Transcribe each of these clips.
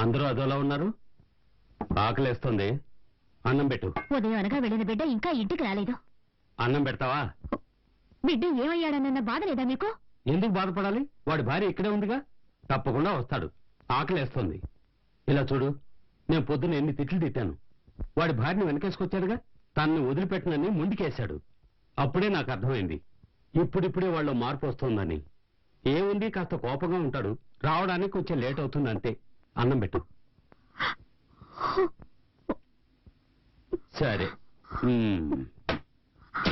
అందరూ అదోలా ఉన్నారు? ఆకలేస్తుంది. అన్నం పెట్టు. ఉదయం అనగా వెళ్ళిన బిడ్డ ఇంకా ఇంటికి రాలేదు. అన్నం పెడతావా? బిడ్డ ఏమయ్యాడనన్న బాధ లేదా మీకు? ఎందుకు బాధపడాలి? వాడి భార్య ఇక్కడే ఉందిగా? తప్పకుండా వస్తాడు. ఆకలేస్తుంది. ఇలా చూడు నేను పొద్దున ఎన్ని తిట్లు తిట్టాను. వాడి భార్యని వెనకేసుకొచ్చాడుగా? తనని వదిలిపెట్టనని ముందుకేశాడు అప్పుడే నాకు అర్థమైంది. ఇప్పుడిప్పుడే వాళ్ళు మార్పు వస్తోందని. ఏముంది? కాస్త కోపంగా ఉంటాడు. రావడానికి కొంచెం లేట్ అవుతుంది అంతే అన్నం పెట్టు. సరే. ఉమ్.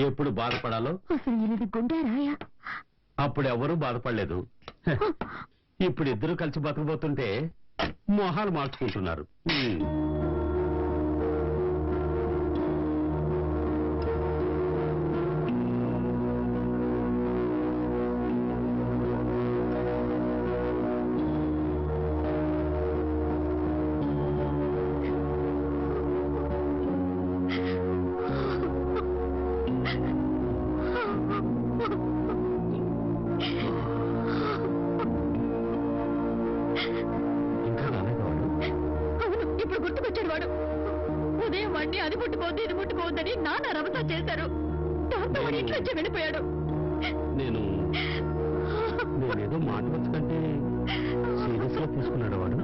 ఎప్పుడు బాధపడాలో? అసలు ఈయనది అప్పుడు ఎవరూ బాధపడలేదు. హ, ఇప్పుడు ఇద్దరు కలిసి బతకబోతుంటే మొహాలు మార్చుకుంటున్నారు. ఉమ్. వాడు. ఉదయం వాడిని అది ముట్టుకోవద్దు ఇది ముట్టుకోవద్దని నాన్న రమత చేశారు. దాంతో వాడు ఇంట్లో వచ్చి వెళ్ళిపోయాడు. నేను నేనేదో మాట వచ్చకంటే సీరియస్గా తీసుకున్నాడు వాడు?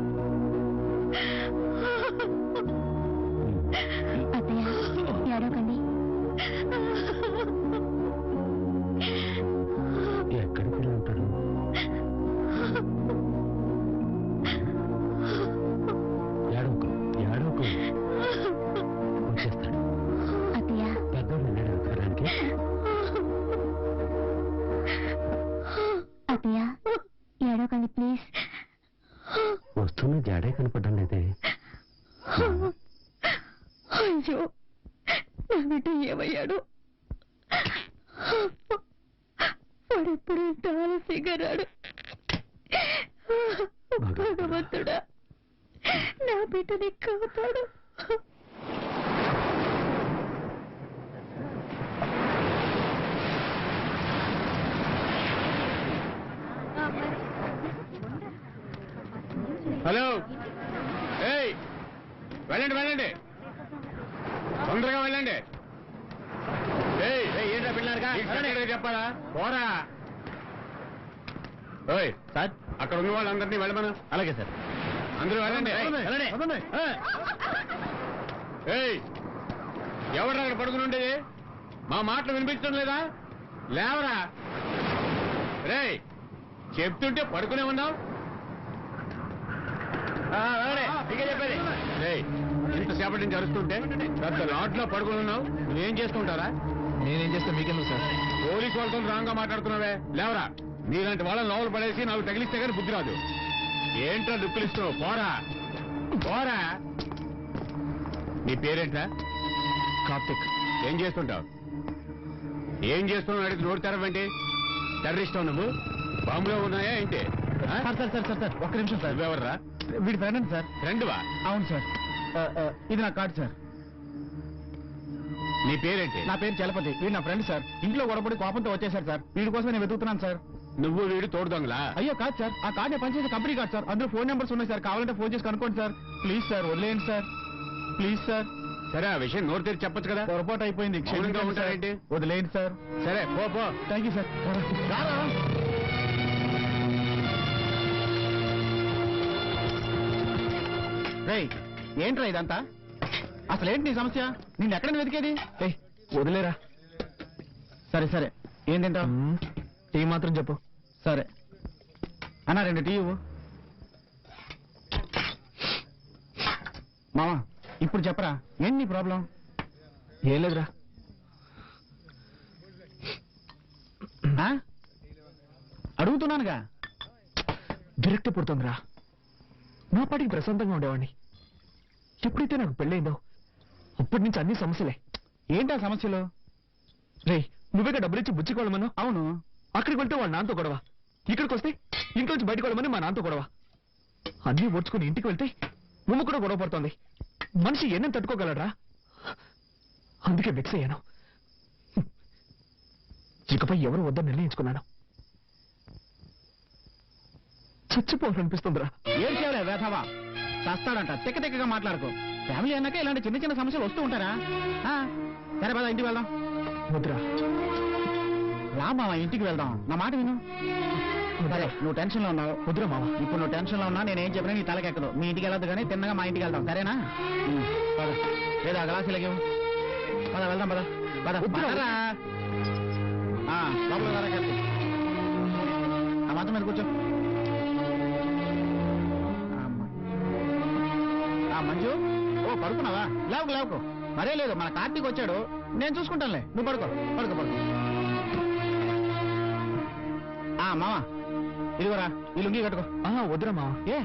అత్తయ్య. ఏడవకండి ప్లీజ్. వస్తున్న జాడే కనపడడం లేదే అయ్యో నా బిడ్డ ఏమయ్యాడు? వాడెప్పుడు ఇంత ఆలస్యంగా రాడు. భగవంతుడా నా బిడ్డని కాపాడు. హలో. ఏయ్ వెళ్ళండి వెళ్ళండి. తొందరగా వెళ్ళండి. ఏయ్ ఏంటా పిల్లలుగా చెప్పాలా? పోరా. ఓయ్ సార్ అక్కడ ఉన్న వాళ్ళందరినీ వెళ్ళమను. అలాగే సార్. అందరూ వెళ్ళండి. ఏయ్ ఎవరు అక్కడ పడుకుని ఉండేది? మా మాటలు వినిపించడం లేదా? లేవరా. రేయ్ చెప్తుంటే పడుకునే ఉన్నావు? ఏయ్, ఇంతసేపటి నుంచి అరుస్తుంటే పెద్ద లాట్లో పడుకుని ఉన్నావు. నువ్వేం చేసుకుంటారా నేనేం చేస్తా మీకెందుకు సార్? పోలీస్ వాళ్ళతో రాంగ్గా మాట్లాడుతున్నావే. లేవరా. నీలాంటి వాళ్ళని లోపల పడేసి నాకు తగిలిస్తే కానీ బుద్ధి రాదు. ఏంట్రా దుక్కులు ఇస్తున్నావు పోరా. పోరా. నీ పేరేంట్రా? కార్తిక్. ఏం చేస్తుంటావు? ఏం చేస్తున్నావు అడిగి నోరు తెరవండి టెర్రరిస్ట్ నువ్వు? బాంబులో ఉన్నాయా ఏంటి? Sir sir sir sir. ఒక్క నిమిషం సార్. నువ్వెవర్రా? వీడి ఫ్రెండ్ సార్. ఫ్రెండ్వా? అవును సార్. ఇది నా కార్డు సార్. నీ పేరేంటి? నా పేరు చలపతి. వీడు నా ఫ్రెండ్ సార్. ఇంట్లో గొడవపడి కోపంతో వచ్చేసారు సార్. వీడి కోసం నేను వెతుకుతున్నాను సార్. నువ్వు వీడు తోడు దొంగలా? అయ్యో కాదు సార్. ఆ కార్డు పనిచేసే కంపెనీ కార్డు సార్. అందులో ఫోన్ నెంబర్స్ ఉన్నాయి సార్. కావాలంటే ఫోన్ చేసి కనుక్కోండి సార్. ప్లీజ్ సార్ వదిలేయండి సార్. Please sir. సరే ఆ విషయం నోరు తెరిచి చెప్పొచ్చు కదా? పొరపాటు అయిపోయింది? వదిలేయండి సార్. సరే పో థ్యాంక్ యూ సార్. రేయ్ ఏంట్రా ఇదంతా? అసలు ఏంటి నీ సమస్య? నిన్ను ఎక్కడ వెతికేది? ఏయ్ వదిలేరా. సరే సరే. ఏం తింటావు? టీ మాత్రం చెప్పు. సరే. అన్నా రెండు టీ ఇవ్వు. మామా ఇప్పుడు చెప్పరా? ఏంటి నీ ప్రాబ్లం? ఏం లేదురా. ఆ? అడుగుతున్నానుగా. విరక్తి పుడుతుందిరా. నా పాటికి ప్రశాంతంగా ఉండేవాడిని. ఎప్పుడైతే నాకు పెళ్ళైందో? అప్పటి నుంచి అన్ని సమస్యలే. ఏంటా సమస్యలు? రే నువ్వేగా డబ్బులిచ్చి బుచ్చికోవడమను అవును. అక్కడికి వెళ్తే వాళ్ళ నాన్నతో గొడవ. ఇక్కడికి వస్తే ఇంట్లోంచి బయటకు వెళ్ళమని మా నాన్నతో గొడవ. అన్నీ ఓడ్చుకుని ఇంటికి వెళ్తే ఉమ్మ కూడా గొడవ పడుతోంది. మనిషి ఎన్నం తట్టుకోగలరా అందుకే వెక్స్ అయ్యాను. ఇకపై ఎవరు వద్దని నిర్ణయించుకున్నాను. చచ్చిపోవాలనిపిస్తుందిరా. ఏం చేయాలి వేధవా? చస్తాడంట తిక్క తిక్కగా మాట్లాడుకో ఫ్యామిలీ అన్నాక ఇలాంటి చిన్న చిన్న సమస్యలు వస్తూ ఉంటారా ఆ, సరే పద ఇంటికి వెళ్దాం వద్దురా రా మామ ఇంటికి వెళ్దాం నా మాట విను సరే నువ్వు టెన్షన్లో ఉన్నావు వద్దురా మావా ఇప్పుడు నువ్వు టెన్షన్లో ఉన్నా నేనేం చెప్పినా నీ తలకెక్కదు మీ ఇంటికి వెళ్ళొద్దు కానీ తిన్నగా మా ఇంటికి వెళ్దాం సరేనా ఉమ్, పద లేదా గ్లాసు ఇలాగే పద వెళ్దాం పద పద. పదరా. ఆ, లోపలికి రారా కార్తీక్. ఆ మంచం మీద కూర్చో పడుకున్నావా? లేవకు లేవకు. మరే లేదు మన కార్తీక్ వచ్చాడు. నేను చూసుకుంటానులే. నువ్వు పడుకో పడుకో పడుకో. ఆ మామ ఇదిగోరా ఈ లుంగి కట్టుకో. ఆ, వద్దురా మావా. ఏ?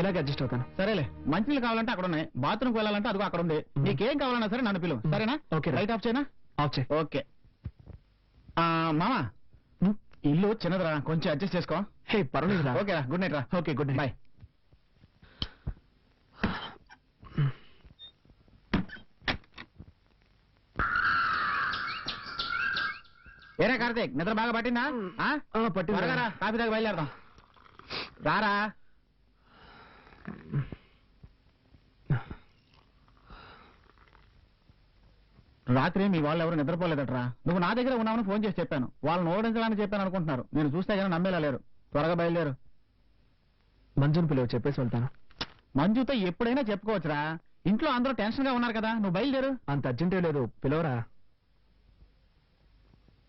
ఇలాగే అడ్జస్ట్ అవుతాను. సరేలే మంచినీళ్ళు కావాలంటే అక్కడ ఉన్నాయి. బాత్రూమ్కి వెళ్ళాలంటే అదిగో అక్కడ ఉంది. నీకేం కావాలన్నా సరే నన్ను పిలువు. సరేనా? ఓకే రా. లైట్ ఆఫ్ చేయనా? ఆఫ్ చేయి. ఓకే. ఆ మామ. ఇల్లు చిన్నదిరా కొంచెం అడ్జస్ట్ చేసుకో. హే పర్వాలేదురా. ఓకే గుడ్ నైట్ రా. Okay good night. బాయ్. ఏరా కార్తీక్ నిద్ర బాగా పట్టిందా? రా, కాఫీ దాకా బయలుదేరదాం. రారా. రాత్రి మీ వాళ్ళు ఎవరు నిద్రపోలేదట్రా. నువ్వు నా దగ్గర ఉన్నావని ఫోన్ చేసి చెప్పాను. వాళ్ళని ఓడించడానికి చెప్పాను అనుకుంటున్నారు. నేను చూస్తే కానీ నమ్మేలా లేరు. త్వరగా బయలుదేరు. మంజుని పిలువ చెప్పేసి వెళ్తాను. మంజుతో ఎప్పుడైనా చెప్పుకోవచ్చురా. ఇంట్లో అందరూ టెన్షన్గా ఉన్నారు కదా నువ్వు బయలుదేరు. అంత అర్జెంటే లేదు పిలవరా.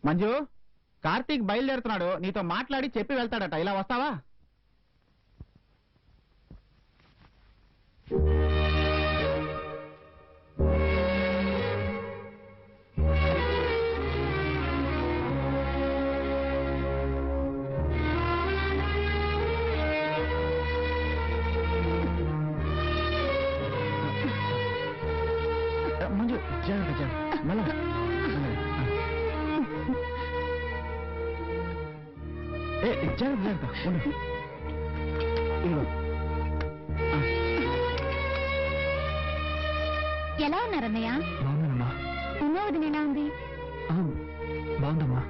మంజు కార్తీక్ బయలుదేరుతున్నాడు. నీతో మాట్లాడి చెప్పి వెళ్తాడట. ఇలా వస్తావా? జాగ్రత్త ఎలా ఉన్నారన్నయ్య బాగున్నానమ్మా. ఉన్న వదిన ఎలా ఉంది? బాగుందమ్మా.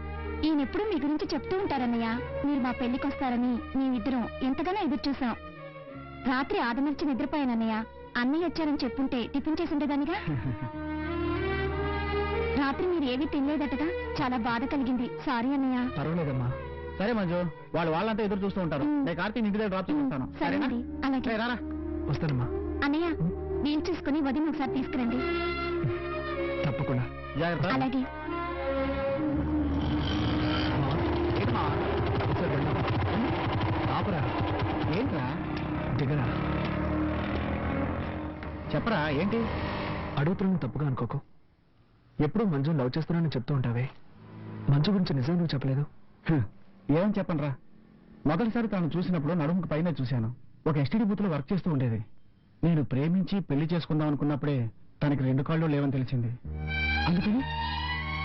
ఈయన ఎప్పుడు మీ గురించి చెప్తూ ఉంటారన్నయ్య మీరు మా పెళ్ళికి వస్తారని మేమిద్దరం ఎంతగానో ఎదురు చూసాం రాత్రి ఆదమర్చి నిద్రపోయానన్నయ్య అన్నయ్య వచ్చారని చెప్పుంటే టిఫిన్ చేసి ఉండేదానిగా? రాత్రి మీరు ఏమీ తినలేదటగా? చాలా బాధ కలిగింది. సారీ అన్నయ్య. పర్వాలేదమ్మా. సరే మంజు వాళ్ళు వాళ్ళంతా ఎదురు చూస్తూ ఉంటారు. నేను కార్తీక్ ఇంటి దగ్గర డ్రాప్ చేస్తాను అలాగే. సరే రారా. వస్తానమ్మా. అన్నయ్య వీలు చూసుకుని వదిన ఒకసారి తీసుకురండి. తప్పకుండా. జాగ్రత్త. అలాగే. ఆపరా. ఏంట్రా? దిగరా. చెప్పరా ఏంటి? అడుగుతున్నాను తప్పుగా అనుకోకు. ఎప్పుడూ మంజు లవ్ చేస్తున్నానని చెప్తూ ఉంటావే. మంజు గురించి నిజం నువ్వు చెప్పలేదు. ఏమని చెప్పనరా? మొదటిసారి తాను చూసినప్పుడు నడుముకు పైన చూశాను. ఒక ఎస్టీడీ బూత్లో వర్క్ చేస్తూ ఉండేది. నేను ప్రేమించి పెళ్ళి చేసుకుందాం అనుకున్నప్పుడే తనకి రెండు కాళ్ళు లేవని తెలిసింది. అందుకని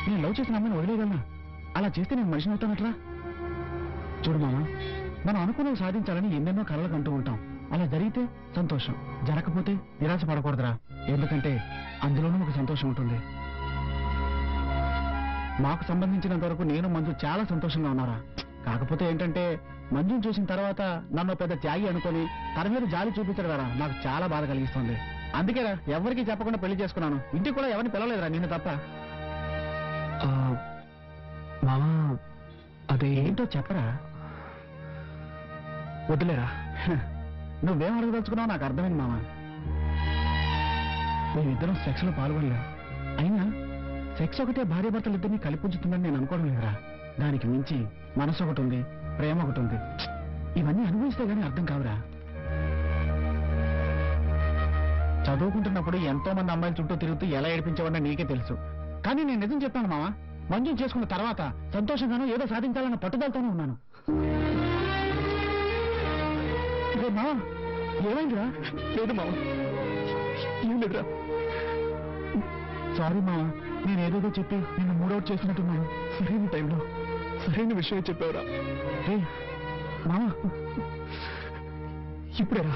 నేను లవ్ చేసిన అమ్మాయిని వదిలేయగలనా? అలా చేస్తే నేను మనిషిని అవుతానట్రా? చూడు మామ మనం అనుకున్నది సాధించాలని ఎన్నెన్నో కలలు కంటూ ఉంటాం. అలా జరిగితే సంతోషం. జరగకపోతే నిరాశ పడకూడదురా ఎందుకంటే అందులోనూ ఒక సంతోషం ఉంటుంది. మాకు సంబంధించినంత వరకు నేను మంజు చాలా సంతోషంగా ఉన్నారా? కాకపోతే ఏంటంటే మంజుని చూసిన తర్వాత నన్ను పెద్ద త్యాగి అనుకొని తన మీద జాలి చూపించడం ద్వారా నాకు చాలా బాధ కలిగిస్తుంది. అందుకేరా ఎవరికి చెప్పకుండా పెళ్ళి చేసుకున్నాను. ఇంటికి కూడా ఎవరిని పిలవలేదురా నిన్ను తప్ప. ఆ, మామా అదే ఏంటో చెప్పరా? వదిలేరా హ, నువ్వేం అడగదలుచుకున్నావు నాకు అర్థమైంది మామ మేమిద్దరం సెక్స్లో పాల్గొనలేం. అయినా సెక్స్ ఒకటే భార్య భర్తలు ఇద్దరిని కలిపించుతుందని నేను అనుకోవడం లేదురా. దానికి మించి మనసు ఒకటి ఉంది ప్రేమ ఒకటి ఉంది. ఇవన్నీ అనుభవిస్తే గానీ అర్థం కావురా. చదువుకుంటున్నప్పుడు ఎంతో మంది అమ్మాయిల చుట్టూ తిరుగుతూ ఎలా ఏడిపించేవాడినా నీకే తెలుసు. కానీ నేను నిజం చెప్పాను మామ మంజం చేసుకున్న తర్వాత సంతోషంగానూ ఏదో సాధించాలన్న పట్టుదలతోనే ఉన్నాను. మామ ఏమైందిరా? లేదు మామ ఏం లేదురా. సారీ మామ నేను ఏదేదో చెప్పి నిన్ను మూడౌట్ చేసినట్టున్నాను. సరైన టైంలో. సరైన విషయం చెప్పావురా. మామా ఇప్పుడేరా.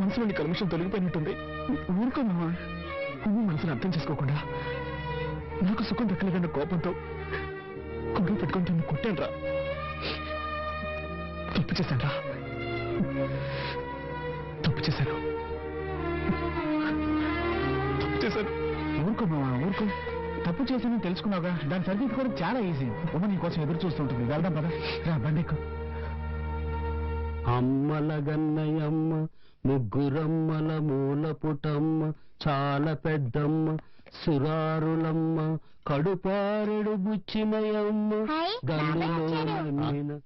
మనసులోని కల్మిషన్ తొలగిపోయినట్టుంది. ఊరుకో మామా నువ్వు మనసును అర్థం చేసుకోకుండా నాకు సుఖం దక్కలేదన్న కోపంతో గొడవ పెట్టుకుంటే నువ్వు కొట్టాను రా తప్పు చేశాను రా తప్పు చేశాను. తప్పు చేశాను. ఊరుకో మామా ఊరుకో. చేసి తెలుసుకున్నావుగా దాన్ని సరిదిద్దుకోవడం చాలా ఈజీ ఉమ్మ నీ కోసం ఎదురు చూస్తుంటుంది వెళ్దాం పద రా బండి ఎక్కు. అమ్మల గన్నయమ్మ ముగ్గురమ్మల మూల పుటమ్మ చాలా పెద్దమ్మ సురారులమ్మ కడుపారెడు హాయ్, బాబాయ్ వచ్చాడు.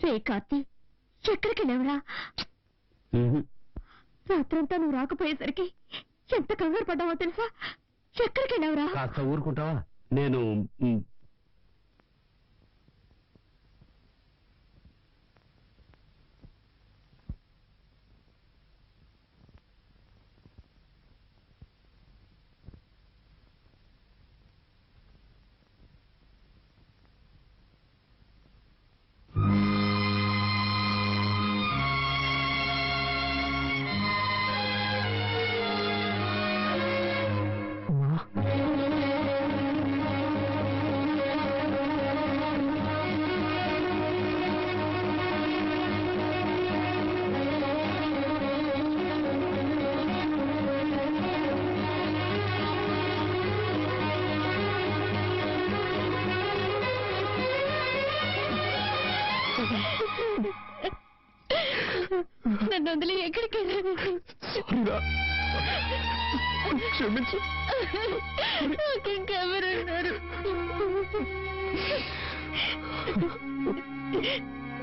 రే కార్తీ ఎక్కడికి ఉహు. రాత్రంతా నువ్వు రాకపోయేసరికి ఎంత కంగారు పడ్డావో తెలుసా? ఎక్కడికి వెళ్ళావురా కాస్త ఊరుకుంటావా? నేను ఉమ్, వదిలి ఎక్కడికి సారీరా క్షమించు. ఇంకెవరున్నారు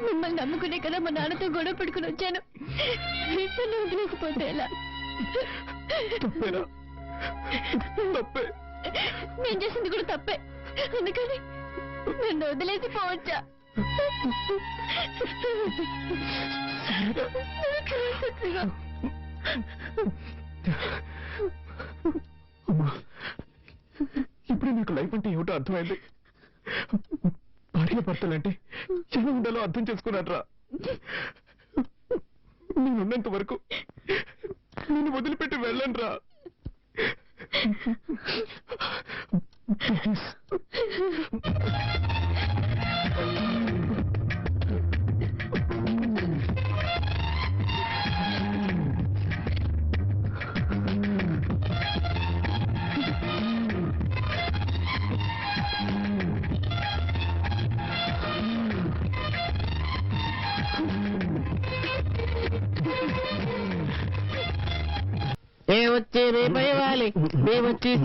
మిమ్మల్ని నమ్ముకునే కదా మా నాన్నతో గొడవ పెట్టుకుని వచ్చాను. నన్ను వదిలేసిపోతే ఎలా? తప్పే. నేను చేసింది కూడా తప్పే. అందుకని నన్ను వదిలేసి పోవచ్చా? అమ్మా ఇప్పుడే నీకు లైఫ్ అంటే ఏమిటో అర్థమైంది. భార్య భర్తలంటే ఎలా ఉండాలో అర్థం చేసుకున్నాడ్రా. నేనున్నంత వరకు నేను వదిలిపెట్టి వెళ్ళండ్రా ప్లీజ్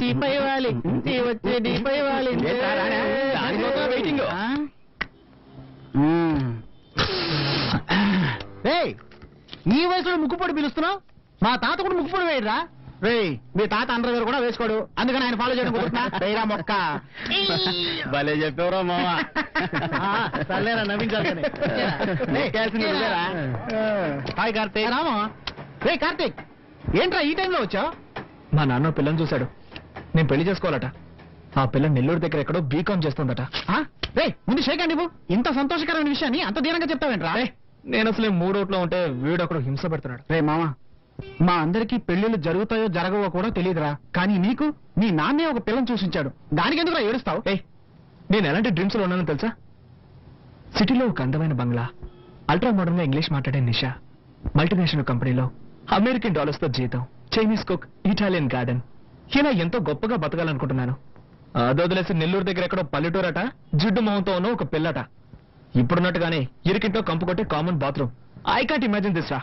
వచ్చి నీ పై వాలి. నీ వచ్చే నీ పై వాలి దానికోసం waiting. ఏయ్ ఈ వయసులో ముక్కుపొడి పిలుస్తున్నావు? మా తాత కూడా ముక్కుపొడి వేయరా రేయ్ మీ తాత అండర్ కూడా వేసుకోడు. అందుకని ఆయన ఫాలో చేయడం కుదురుతున్నా మొక్క. భలే చెప్పావురా మామ సర్లేరా నవ్వించాలి? హాయ్ కార్తీక్. రామా రే కార్తీక్ ఏంట్రా ఈ టైంలో వచ్చావు? మా నాన్న పిల్లని చూశాడు. నేను పెళ్ళి చేసుకోవాలట. ఆ పిల్ల నెల్లూరు దగ్గర ఎక్కడో బీకాం చేస్తుందట. రే ముందు షేక్ అండి ఇవ్వు. ఇంత సంతోషకరమైన విషయాన్ని అంత దీనంగా చెప్తావేంట్రా? నేను అసలే మూడోట్లో ఉంటే వీడు అక్కడ హింస పెడుతున్నాడు. రే మామ మా అందరికి పెళ్ళిళ్ళు జరుగుతాయో జరగవో కూడా తెలియదురా కానీ నీకు మీ నాన్నే ఒక పిల్లని చూసించాడు. దానికి ఎందుకు ఏడుస్తావు? ఏయ్ నేను ఎలాంటి డ్రీమ్స్లో ఉన్నానో తెలుసా? సిటీలో ఒక అందమైన బంగ్లా. అల్ట్రా మోడర్న్గా ఇంగ్లీష్ మాట్లాడే నిషా. మల్టీనేషనల్ కంపెనీలో అమెరికన్ డాలర్స్తో జీతం. Chinese cook Italian garden. ఇలా ఎంతో గొప్పగా బతకాలనుకుంటున్నాను. అది వదిలేసి నెల్లూరు దగ్గర ఎక్కడో పల్లెటూరట జిడ్డు మొహంతో ఉన్న ఒక పిల్లట. ఇప్పుడున్నట్టుగానే ఇరికింటో కంపు కొట్టే common bathroom I can't imagine this రా.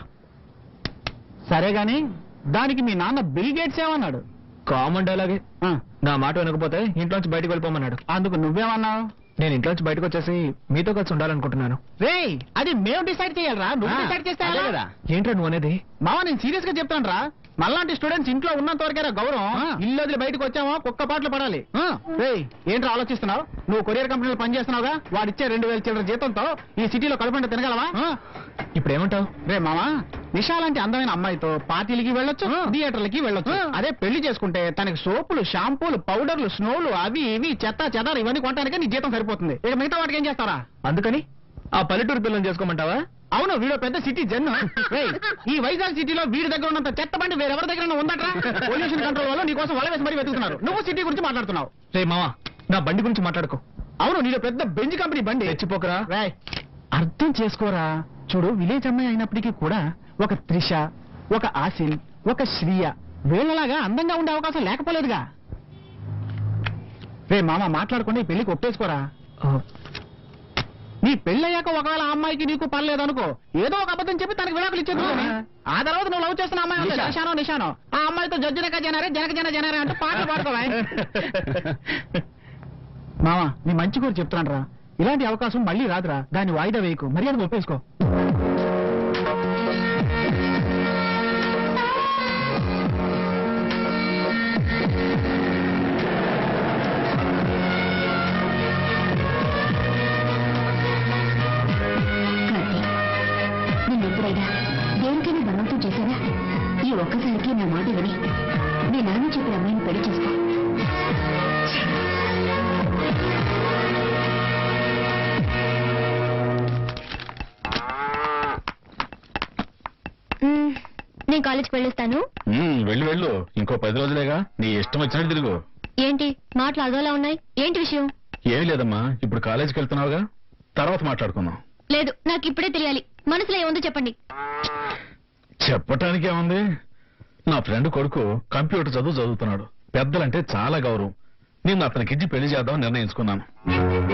సరే గాని దానికి మీ నాన్న బిల్ గేట్స్ ఏమన్నాడు? కామన్ డైలాగే నా మాట వినకపోతే ఇంట్లోంచి బయటకు వెళ్ళిపోమన్నాడు. అందుకు నువ్వేమన్నావు? నేను ఇంట్లోంచి బయటకు వచ్చేసి మీతో కలిసి ఉండాలనుకుంటున్నాను. అది మేము డిసైడ్ చేయాలరా. నువ్వు డిసైడ్ చేస్తే. ఏంట్రా నువ్వు అనేది? మామ నేను సీరియస్గా చెప్తాను రా మళ్ళాంటి స్టూడెంట్స్ ఇంట్లో ఉన్నంత వరకేరా గౌరవం. ఇల్లు వదిలి బయటకు వచ్చామో? కుక్క పాటలు పడాలి. రేయ్ ఏంట్రా ఆలోచిస్తున్నావు? నువ్వు కొరియర్ కంపెనీలో పనిచేస్తున్నావుగా వాడిచ్చే రెండు వేల చిల్లర జీతంతో ఈ సిటీలో కడుపుంటే తినగలవా? ఇప్పుడు ఏమంటావు రే మామా నిషా లాంటి అందమైన అమ్మాయితో పార్టీలకి వెళ్ళొచ్చు థియేటర్లకి వెళ్ళొచ్చు. అదే పెళ్ళి చేసుకుంటే తనకి సోపులు షాంపూలు పౌడర్లు స్నోలు అవి ఇవి చెత్త చెదారు ఇవన్నీ కొనడానికి నీ జీతం సరిపోతుంది. ఇక మిగతా వాటికి ఏం చేస్తారా? అందుకని ఆ పల్లెటూరు పిల్లని చేసుకోమంటావా? అవును వీడు పెద్ద సిటీ జన్ రేయ్, ఈ వైజాగ్ సిటీలో వీడి దగ్గర ఉన్నంత చెత్త బండి వేరెవరి దగ్గర ఉందట్రా? పొల్యూషన్ కంట్రోల్ వల్ల నీకోసం వల వేసి మరీ వెతుకుతున్నారు. నువ్వు సిటీ గురించి మాట్లాడుతున్నావు. రే మావా నా బండి గురించి మాట్లాడుకో. అవును నీలో పెద్ద బెంజ్ కంపెనీ బండి. తెచ్చిపోకరా. రేయ్, అర్థం చేసుకోరా. చూడు విలేజ్ అమ్మాయి అయినప్పటికీ కూడా ఒక త్రిష ఒక ఆసిన్ ఒక శ్రీయ వీళ్ళలాగా అందంగా ఉండే అవకాశం లేకపోలేదుగా. రే మామ మాట్లాడకుండా ఈ పెళ్ళికి ఒప్పేసుకోరా? నీ పెళ్ళయ్యాక ఒకవేళ ఆ అమ్మాయికి నీకు పర్లేదు అనుకో ఏదో ఒక అబద్ధం చెప్పి తనకి విడాకులు ఇచ్చేది ఆ తర్వాత నువ్వు లవ్ చేస్తున్న అమ్మాయి ఉంది, నిషా. నిషానో నిషానో. ఆ అమ్మాయితో జడ్జినక జనరే జనక జన జనరే అంటూ పాటలు పాడుకోవా మామ నీ మంచి కూడా చెప్తున్నాను రా. ఇలాంటి అవకాశం మళ్ళీ రాదురా. దాన్ని వాయిదా వేయకు. మర్యాద ఒప్పేసుకో. కాలేజ్కి వెళ్ళొస్తాను. వెళ్ళు వెళ్ళు. ఇంకో పది రోజులేగా. నీ ఇష్టం వచ్చినట్టు తిరుగు. ఏంటి? మాటలు అదోలా ఉన్నాయి? ఏంటి విషయం? ఏమీ లేదమ్మా. ఇప్పుడు కాలేజీకి వెళ్తున్నావుగా? తర్వాత మాట్లాడుకుందాం. లేదు నాకు ఇప్పుడే తెలియాలి. మనసులో ఏముందో చెప్పండి. చెప్పటానికి ఏముంది? నా ఫ్రెండ్ కొడుకు కంప్యూటర్ చదువు చదువుతున్నాడు. పెద్దలంటే చాలా గౌరవం. నేను అతనికిచ్చి పెళ్ళి చేద్దాం నిర్ణయించుకున్నాను.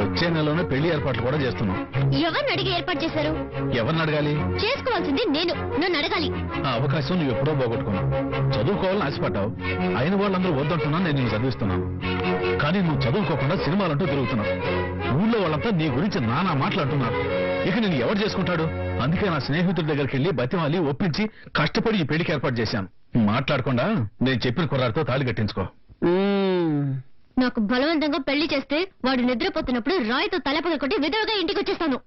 వచ్చే నెలలోనే పెళ్ళి ఏర్పాట్లు కూడా చేస్తున్నాం. ఎవరిని అడిగి ఏర్పాటు చేశారు? ఎవరిని అడగాలి? చేసుకోవాల్సింది నేను. నన్ను అడగాలి. ఆ అవకాశం నువ్వు ఎప్పుడో పోగొట్టుకున్నావు. చదువుకోవాలని ఆశపడ్డావు. అయిన వాళ్ళందరూ వద్దంటున్నా నేను నిన్ను చదివిస్తున్నాను. కానీ నువ్వు చదువుకోకుండా సినిమాలంటూ తిరుగుతున్నావు. ఊళ్ళో వాళ్ళంతా నీ గురించి నానా మాట్లాడుతున్నారు. ఇక నేను ఎవరు చేసుకుంటాడు? అందుకే నా స్నేహితుడి దగ్గరికి వెళ్ళి బతిమాలి ఒప్పించి కష్టపడి ఈ పెళ్ళికి ఏర్పాటు చేశాను. మాట్లాడకుండా నేను చెప్పిన కుర్రాడితో తాళి కట్టించుకో. నాకు బలవంతంగా పెళ్ళి చేస్తే వాడు నిద్రపోతున్నప్పుడు రాయితో తలపగ కొట్టి విధవగా ఇంటికి వచ్చేస్తాను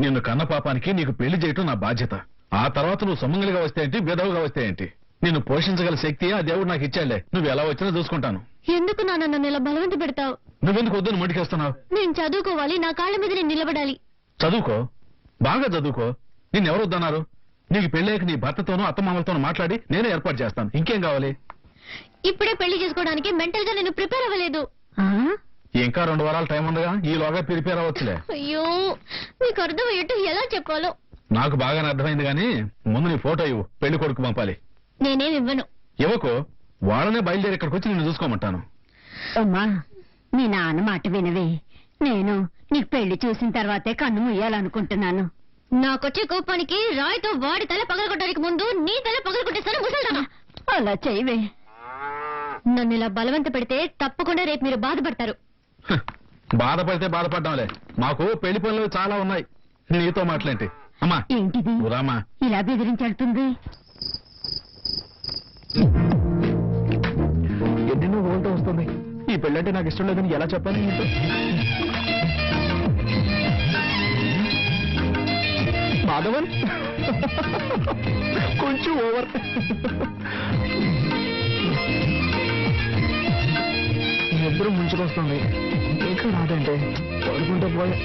నిన్ను కన్న పాపానికి నీకు పెళ్ళి చేయటం నా బాధ్యత. ఆ తర్వాత నువ్వు సొమ్మంగలిగా వస్తే ఏంటి విధవగా వస్తే ఏంటి? నిన్ను పోషించగల శక్తి ఆ దేవుడు నాకు ఇచ్చాడులే. నువ్వు ఎలా వచ్చినా చూసుకుంటాను. ఎందుకు నాన్న నన్ను ఇలా బలవంత పెడతావు? నువ్వెందుకు వద్దని మొండికేస్తున్నావు? నేను చదువుకోవాలి నా కాళ్ళ మీద నేను నిలబడాలి. చదువుకో. బాగా చదువుకో. నిన్నెవరు వద్దన్నారు? నీకు పెళ్ళాక నీ భర్తతోనూ అత్తమామలతోనూ మాట్లాడి నేనే ఏర్పాటు చేస్తాను. ఇంకేం కావాలి? ఇప్పుడే పెళ్ళి చేసుకోవడానికి మెంటల్గా నేను ప్రిపేర్ అవ్వలేదు. ఇంకా రెండు వారాల టైం ఉండగా ఈలోగా ప్రిపేర్ అవ్వచ్చులే. అయ్యో మీకు అర్థమయ్యేట్టు ఎలా చెప్పాలో? నాకు బాగానే అర్థమైంది కానీ ముందు నీ ఫోటో ఇవ్వు పెళ్ళి కొడుకు పంపాలి. నేనేం ఇవ్వను. ఇవ్వకు వాళ్ళనే బయలుదేరి ఇక్కడికి వచ్చి నిన్ను చూసుకోమంటాను. అమ్మా మీ నాన్న మాట వినవే. నేను నీకు పెళ్ళి చూసిన తర్వాతే కన్ను ముయ్యాలనుకుంటున్నాను. నాకొచ్చే కోపానికి రాయితో వాడి తల పగలగొట్టడానికి ముందు నీ తల పగలగొట్టేస్తాను అలా చేయవే. నన్ను ఇలా బలవంత పెడితే తప్పకుండా రేపు మీరు బాధపడతారు. బాధపడితే బాధపడ్డాంలే. మాకు పెళ్ళి పనులు చాలా ఉన్నాయి. నీతో మాట్లాంటి అమ్మా. ఏంటిది? నువ్వు రామా ఇలా బెదిరించెళ్తుంది ఎన్నెన్నో ఓల్తో వస్తుంది. ఈ పెళ్ళంటే నాకు ఇష్టం లేదని ఎలా చెప్పాను నీతో? మాధవన్? కొంచెం ఓవర్. నిద్ర ముంచుకొస్తుంది ఇంకా రాదంటే పడుకుంటే పోయా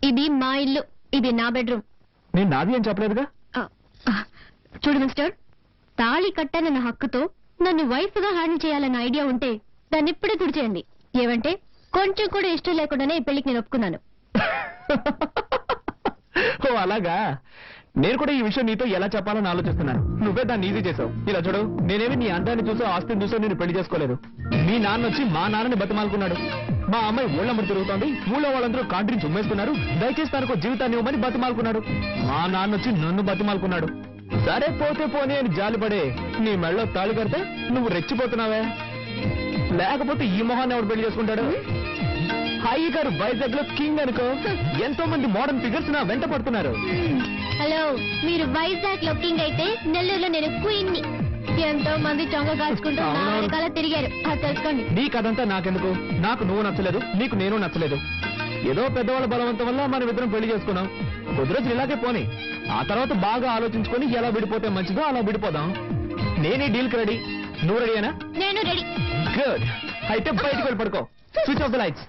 ఇది మా ఇల్లు ఇది నా బెడ్రూమ్. నేను నాది అని చెప్పలేదుగా? చూడు మిస్టర్ తాళి కట్టానన్న హక్కుతో నన్ను వైఫ్గా హ్యాండిల్ చేయాలన్న ఐడియా ఉంటే దాన్ని ఇప్పుడే తుడిచేయండి. ఏమంటే కొంచెం కూడా ఇష్టం లేకుండానే ఈ పెళ్ళికి నేను ఒప్పుకున్నాను. ఓ అలాగా? నేను కూడా ఈ విషయం నీతో ఎలా చెప్పాలని ఆలోచిస్తున్నాను. నువ్వే దాన్ని ఈజీ చేసావు. ఇలా చూడు నేనేమి నీ అందాన్ని చూసో ఆస్తిని చూసో నేను పెళ్ళి చేసుకోలేదు. మీ నాన్న వచ్చి మా నాన్నని బతిమాలుకున్నాడు. మా అమ్మాయి ఊళ్ళమ్మడి తిరుగుతోంది. ఊళ్ళో వాళ్ళందరూ కాంట్రీని చుమ్మేస్తున్నారు దయచేసి తనకు జీవితాన్ని ఇవ్వమని బతిమాలుకున్నాడు. మా నాన్న వచ్చి నన్ను బతిమాలుకున్నాడు. సరే పోతే పోనీ అని జాలిపడే నీ మెళ్ళో తాళి కడితే నువ్వు రెచ్చిపోతున్నావే. లేకపోతే ఈ మొహాన్ని ఎవడు పెళ్ళి చేసుకుంటాడు? హాయి గారు వైజాగ్లో కింగ్ అనుకో. ఎంతో మంది మోడర్న్ ఫిగర్స్ నా వెంట పడుతున్నారు. హలో మీరు వైజాగ్లో కింగ్ అయితే నెల్లూరులో నేను క్వీన్ని. ఎంతో మంది చొంగ నా. వెనకాల తిరిగారు. అది తెలుసుకోండి. నీ కథంతా నాకెందుకు? నాకు నువ్వు నచ్చలేదు నీకు నేను నచ్చలేదు. ఏదో పెద్దవాళ్ళ బలవంతం వల్ల మనం ఇద్దరం పెళ్ళి చేసుకున్నాం. కొద్ది రోజులు ఇలాగే పోని. ఆ తర్వాత బాగా ఆలోచించుకొని ఎలా విడిపోతే మంచిదో అలా విడిపోదాం. నేనే డీల్కి రెడీ. నువ్వు రెడీనా నేను రెడీ గుడ్ అయితే బయటికి వెళ్ళి పడుకో. Switch off the lights